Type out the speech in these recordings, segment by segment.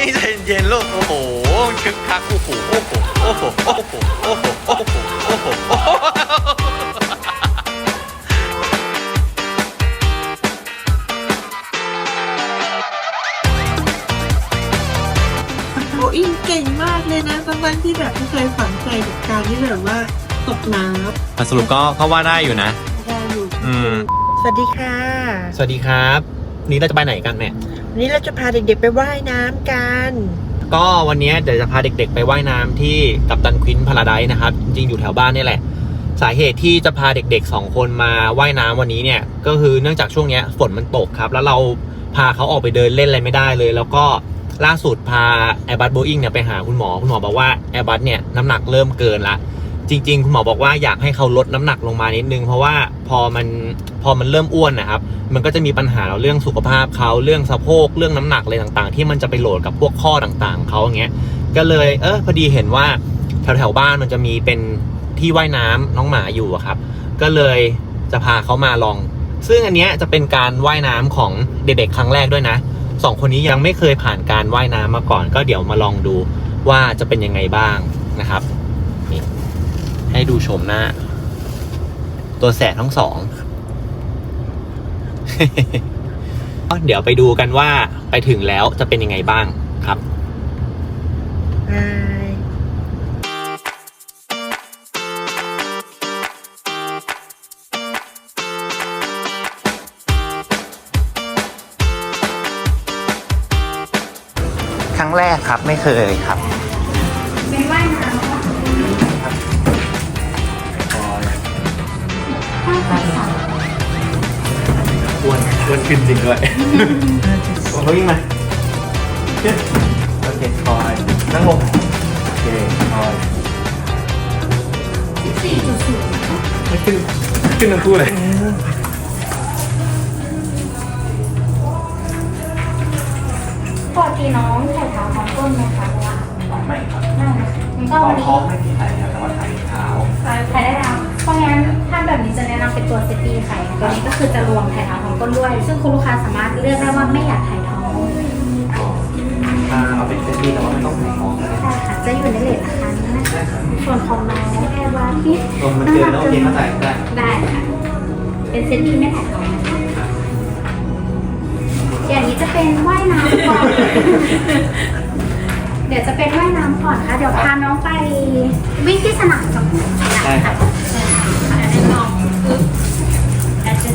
ยใจเย็นลูกโอ้โหชึกคักโอ้โหโอ้โหโอ้โหโอ้โหโอ้โหโอ้โหโอ้โหโอ้โหโออิงเก่งมากเลยนะทั้งๆที่แบบไม่เคยฝังใจกับการที่แบบว่าตกน้อ่สรุปก็ก็ว่าได้อยู่นะำได้อยู่ อืม สวัสดีค่ะ สวัสดีครับ นี่เราจะไปไหนกันแม่วันนี้เราจะพาเด็กๆไปว่ายน้ำกัน ก็วันนี้เดี๋ยวจะพาเด็กๆ ไปว่ายน้ำที่กัปตันควินพาราไดนะครับ จริงๆอยู่แถวบ้านนี่แหละ สาเหตุที่จะพาเด็กๆ2คนมาว่ายน้ำวันนี้เนี่ย ก็คือเนื่องจากช่วงเนี้ยฝนมันตกครับ แล้วเราพาเขาออกไปเดินเล่นอะไรไม่ได้เลย แล้วก็ล่าสุดพาแอร์บัสโบอิงเนี่ยไปหาคุณหมอ คุณหมอบอกว่าแอร์บัสเนี่ยน้ำหนักเริ่มเกินละ จริง ๆ คุณหมอบอกว่าอยากให้เขาลดน้ำหนักลงมานิดนึง เพราะว่าพอมันพอมันเริ่มอ้วนนะครับ มันก็จะมีปัญหาเรื่องสุขภาพเขาเรื่องสะโพกเรื่องน้ำหนักอะไรต่างๆ ที่มันจะไปโหลดกับพวกข้อต่างๆเขาอย่างเงี้ยก็เลยเออพอดีเห็นว่าแถวๆบ้านมันจะมีเป็นที่ว่ายน้ำน้องหมาอยู่ครับ ก็เลยจะพาเขามาลอง ซึ่งอันเนี้ยจะเป็นการว่ายน้ำของเด็กๆครั้งแรกด้วยนะสองคนนี้ยังไม่เคยผ่านการว่ายน้ำมาก่อน ก็เดี๋ยวมาลองดูว่าจะเป็นยังไงบ้างนะครับ ดูชมหน้า ตัวแสบทั้งสองเดี๋ยวไปดูกันว่าไปถึงแล้วจะเป็นยังไงบ้างครับครั้งแรกครับไม่เคยครับ ขึ้นจริงด้วยโอ้ยวิ่งมาโอเคคอยนั่งลงโอเคคอยสี่จุดศูนย์ไม่ขึ้นขึ้นทั้งคู่เลยปกติน้องใส่เท้าพร้อมก้นไหมคะหรือว่าไม่ครับไม่นะคะงั้นก็วันนี้ท้องไม่มีไข่ครับแต่ว่าไข่เท้าใส่ได้แล้วเพราะงั้นถ้า แบบนี้จะแนะนำเป็นตัวเซตีไข่ตัวนี้ก็คือจะรวมไข่เท้าพร้อมก้นด้วย ซึ่งคุณลูกค้าสามารถเลือกได้ว่าไม่อยากไข่ท้องอ่าเอาเป็นเซตตี้แต่ว่าไม่ต้องใส่ท้องก็ได้ใช่ค่ะจะอยู่ในเลทราคานี้นะคะ ส่วนของน้องแอร์วาที่ลงมันเกินแล้วโอเคเข้าใจได้ได้ค่ะ เป็นเซตที่ไม่ไข่ท้องนะคะอย่างนี้จะเป็นว่ายน้ำก่อน เดี๋ยวจะเป็นว่ายน้ำก่อนค่ะ เดี๋ยวพาน้องไปวิ่งที่สนามกับคุณได้ครับเชิญค่ะแนะนำ ปึ๊บแล้วจะ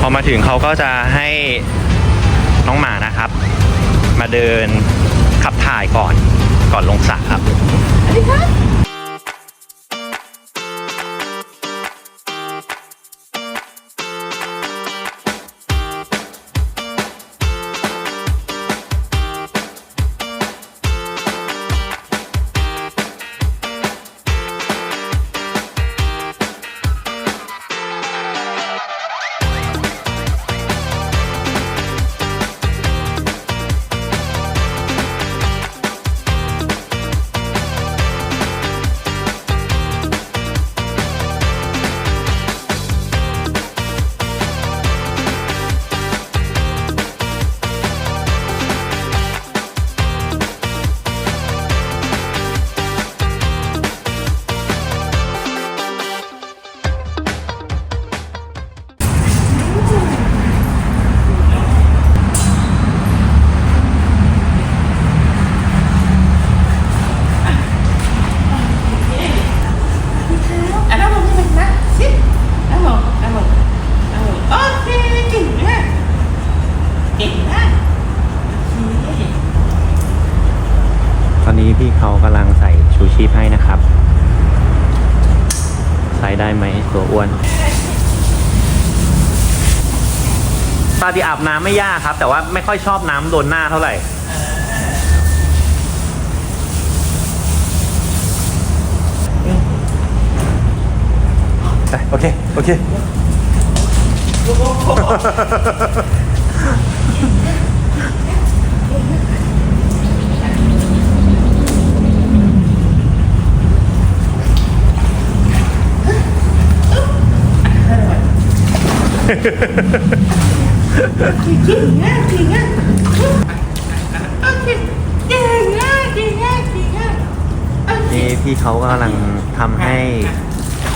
พอมาถึงเขาก็จะให้น้องหมานะครับ มาเดินขับถ่ายก่อนก่อนลงสระครับอะ ติอาบน้ำไม่ยากครับ แต่ว่าไม่ค่อยชอบน้ำโดนหน้าเท่าไหร่ โอเค โอเค เเก่งมากเก่งมากโอเคเก่งมากเก่งมากเก่งมากโอเคนี่พี่เขากำลังทำให้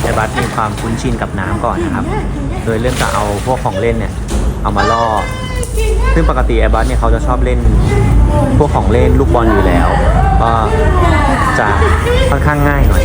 ไอบัสมีความคุ้นชินกับน้ำก่อนนะครับ โดยเริ่มจากเอาพวกของเล่นเนี่ย เอามาล่อ ซึ่งปกติไอบัสเนี่ยเขาจะชอบเล่น พวกของเล่นลูกบอลอยู่แล้ว ก็จะค่อนข้างง่ายหน่อย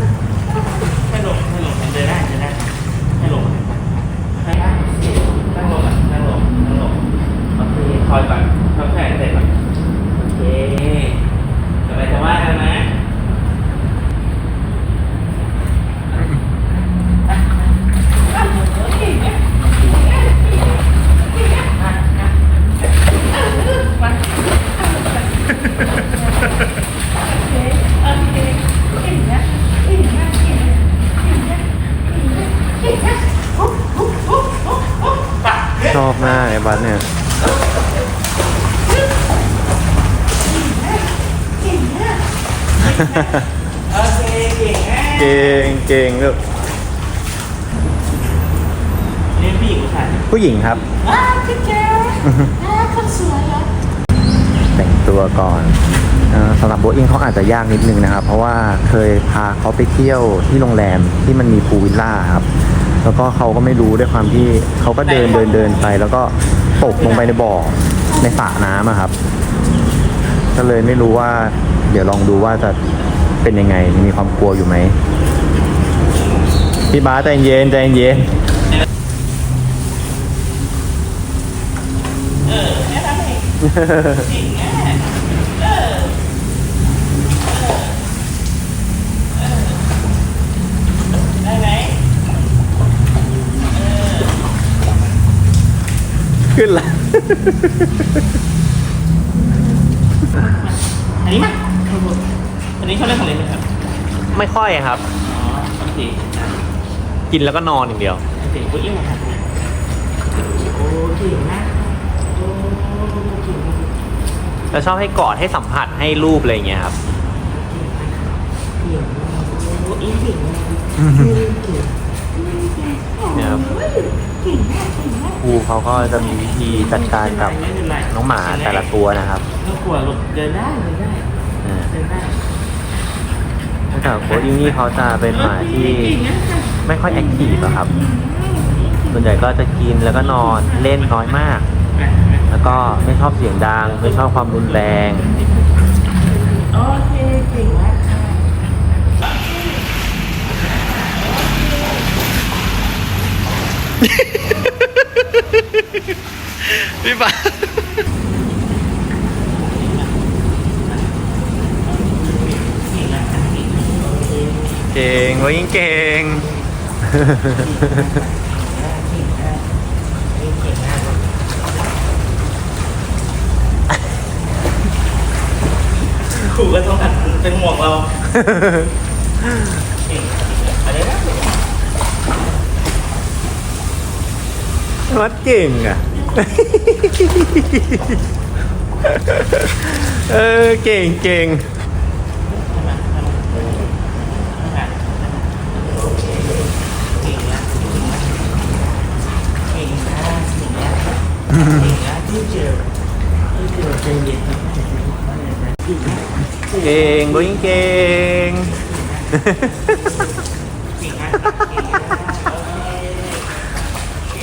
เคเก่งมากเก่งเก่งลูกเรียนผู้หญิงผู้ชายผู้หญิงครับอ้าวพี่เจ๊อ้าวคนสวยเหรอแต่งตัวก่อนเออสำหรับโบอิงเขาอาจจะยากนิดนึงนะครับ เพราะว่าเคยพาเขาไปเที่ยวที่โรงแรมที่มันมีพูลวิลล่าครับ แล้วก็เขาก็ไม่รู้ด้วยความที่เขาก็เดินเดินเดินไป แล้วก็ตกลงไปในบ่อในสระน้ำอะครับ ก็เลยไม่รู้ว่า เดี๋ยวลองดูว่าจะเป็นยังไง มีความกลัวอยู่ไหมพี่บาสใจเย็นใจเย็นได้ไหมขึ้นละอั นนี้มั้ยอันนี้เขาเล่นของเล่นไหมครับ ไม่ค่อยครับ อ๋อโอเคกินแล้วก็นอนอย่างเดียว โอเคผู้หญิงมาทำโอ้เก่งมากโอ้เก่งมากแล้วชอบให้กอดให้สัมผัสให้รูปอะไรอย่างเงี้ยครับ เก่งมากโอ้อีเก่งมากเก่งเนี่ยครับ เก่งมากเก่งมากครูเขาก็จะมีวิธีจัดการกับน้องหมาแต่ละตัวนะครับ ไม่กลัวลูกเดินได้เดินได้ นได้แต่โค้ชอิงนี่เขาจะเป็นหมาที่ไม่ค่อยแอคทีฟอะครับ ส่วนใหญ่ก็จะกินแล้วก็นอนเล่นน้อยมาก แล้วก็ไม่ชอบเสียงดัง ไม่ชอบความรุนแรงโอเคเก่งมากพี่ปา เก่งโค้ชอิงเก่ง ครูก็ต้องหัดเป็นห่วงเราเก่งอะไรนะวัดเก่งอะ เออเก่งเก่ง เก่งนะเก่งนะเก่งนะ เก่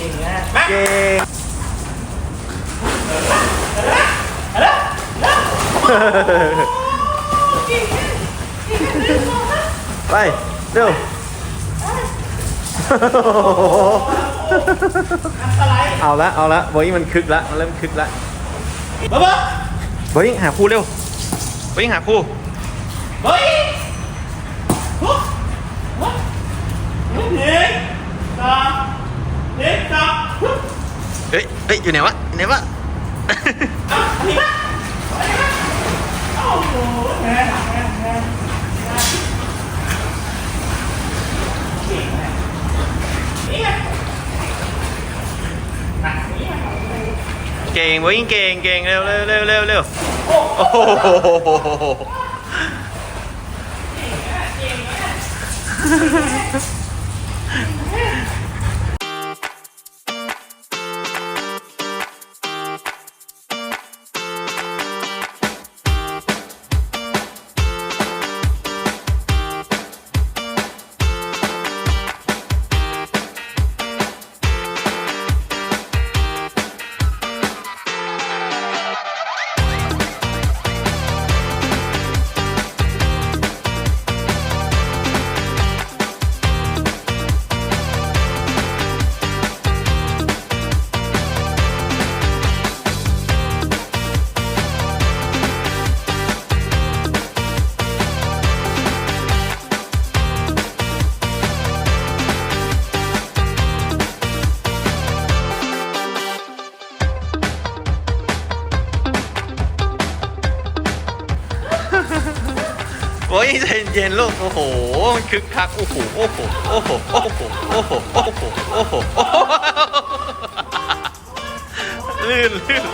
งนะที่ เจอที่เจอใจเย็นครับเก่งนะเก่งโบยิงเก่งเก่งนะเก่งนะโอเคเก่งนะมาเก่งไปเร็วเอาละเอาละโบยิงมันคึกละมันเริ่มคึกละบ๊ายบายโบยิงหาคู่เร็วโบยิงหาคู่เฮ้ยฮึฮึหนึ่งสองหนึ่งสองฮึเฮ้ยเฮ้ยอยู่ไหนวะอยู่ไหนวะเอาอันนี้มาอันนี้มาโอ้โหแม่แม่แม่เก่งมากนี่ไงมานี่ไง เก่งวิ่งเก่งเก่งเร็วเร็วเร็วเร็วเร็วโอ้โห ย็นลูก โอ้โหคึกคัก โอ้โห โอ้โห โอ้โห โอ้โห โอ้โห โอ้โห โอ้โห ลื่นลื่น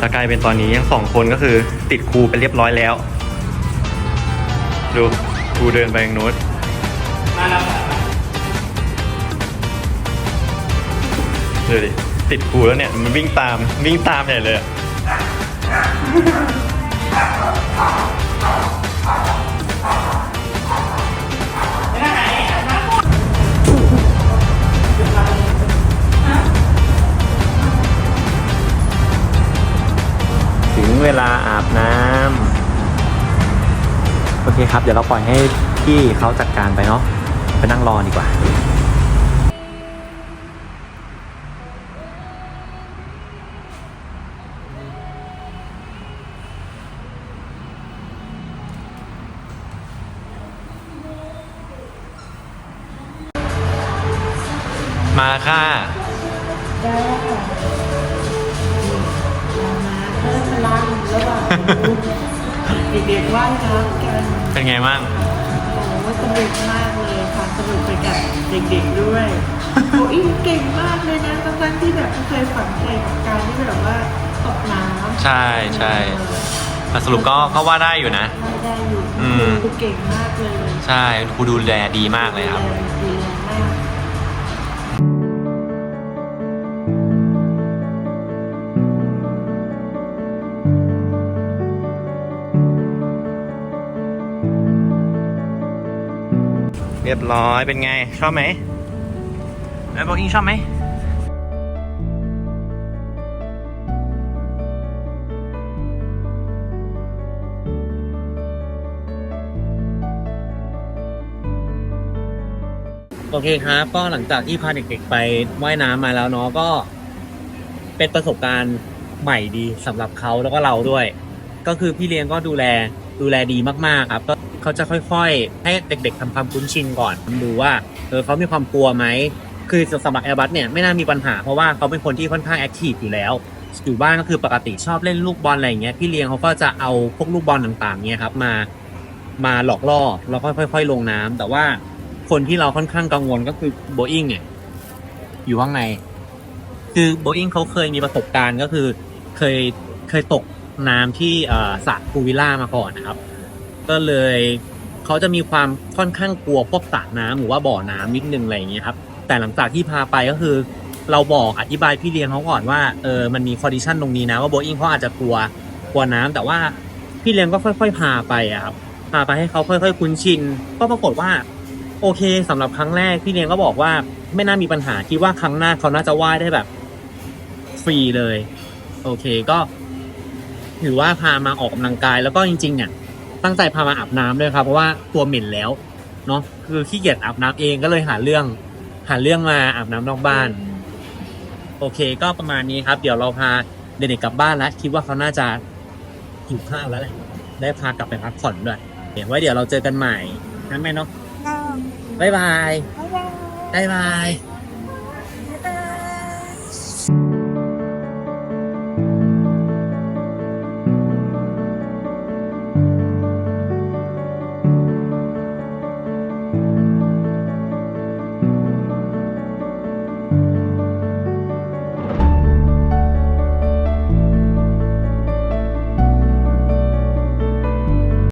สกายเป็นตอนนี้ยังสองคนก็คือติดครูไปเรียบร้อยแล้ว ดูครูเดินไปทางนู้นดูดิติดครูแล้วเนี่ย มันวิ่งตามวิ่งตามใหญ่เลยอะ ถึงเวลาอาบน้ำโอเคครับ เดี๋ยวเราปล่อยให้พี่เขาจัดการไปเนาะไปนั่งรอดีกว่า มาค่ะได้ค่ะมาเพิ่มพลังระหว่างเด็กๆว่ายน้ำกันเป็นไงบ้างโอ้โหสนุกมากเลยค่ะสนุกไปกับเด็กๆด้วยโอ้อิงเก่งมากเลยนะทั้งที่แบบไม่เคยฝังใจกับการที่แบบว่าตกน้ำใช่ใช่แต่สรุปก็ก็ว่าได้อยู่นะ ได้ได้อยู่อืม ครูเก่งมากเลยใช่ครูดูแลดีมากเลยครับ ดูแลดี รียบร้อยเป็นไง ชอบไหมไอ้บอกอิงชอบไหมโอเคครับก็หลังจากที่พาเด็กๆไปว่ายน้ำมาแล้วเนาะก็ เป็นประสบการณ์ใหม่ดีสำหรับเขาแล้วก็เราด้วย ก็คือพี่เลี้ยงก็ดูแล ดูแลดีมากๆครับก็เขาจะค่อยๆ ให้เด็ก ๆทำความคุ้นชินก่อนดูว่าเออเขามีความกลัวไหมคือสำหรับแอร์บัสเนี่ยไม่น่ามีปัญหาเพราะว่าเขาเป็นคนที่ค่อนข้างแอคทีฟอยู่แล้ว อยู่บ้านก็คือปกติชอบเล่นลูกบอลอะไรอย่างเงี้ยพี่เลี้ยงเขาก็จะเอาพวกลูกบอลต่างๆเนี่ยครับมามาหลอกล่อแล้วค่อย ๆ ลงน้ำแต่ว่าคนที่เราค่อนข้างกังวลก็คือโบอิงเนี่ยอยู่ข้างใน คือโบอิงเขาเคยมีประสบการณ์ก็คือเคยเคยตก น้ำที่สระพูวิล่ามาก่อนนะครับ ก็เลยเขาจะมีความค่อนข้างกลัวพวกสระน้ำหรือว่าบ่อน้ำนิดนึงอะไรอย่างเงี้ยครับ แต่หลังจากที่พาไปก็คือ เราบอกอธิบายพี่เลี้ยงเขาก่อนว่าเออมันมีคอดิชันตรงนี้นะว่าโบอิงเขาอาจจะกลัวกลัวน้ำแต่ว่าพี่เลี้ยงก็ค่อย ๆ พาไปอะครับพาไปให้เขาค่อย ๆ คุ้นชิน ก็ปรากฏว่าโอเคสำหรับครั้งแรกพี่เลี้ยงก็บอกว่าไม่น่ามีปัญหาคิดว่าครั้งหน้าเขาน่าจะว่ายได้แบบฟรีเลย โอเคก็ ถือว่าพามาออกกำลังกายแล้วก็จริงๆเนี่ยตั้งใจพามาอาบน้ำด้วยครับ เพราะว่าตัวเหม็นแล้วเนาะคือขี้เกียจอาบน้ำเองก็เลยหาเรื่องหาเรื่องมาอาบน้ำนอกบ้าน โอเค ก็ประมาณนี้ครับ เดี๋ยวเราพาเด็กๆกลับบ้านแล้วคิดว่าเขาน่าจะหิวข้าวแล้วแหละได้พากลับไปพักผ่อนด้วยเดี๋ยวไว้เดี๋ยวเราเจอกันใหม่นั่นไหมเนาะบ๊ายบายบ๊ายบายบ๊ายบาย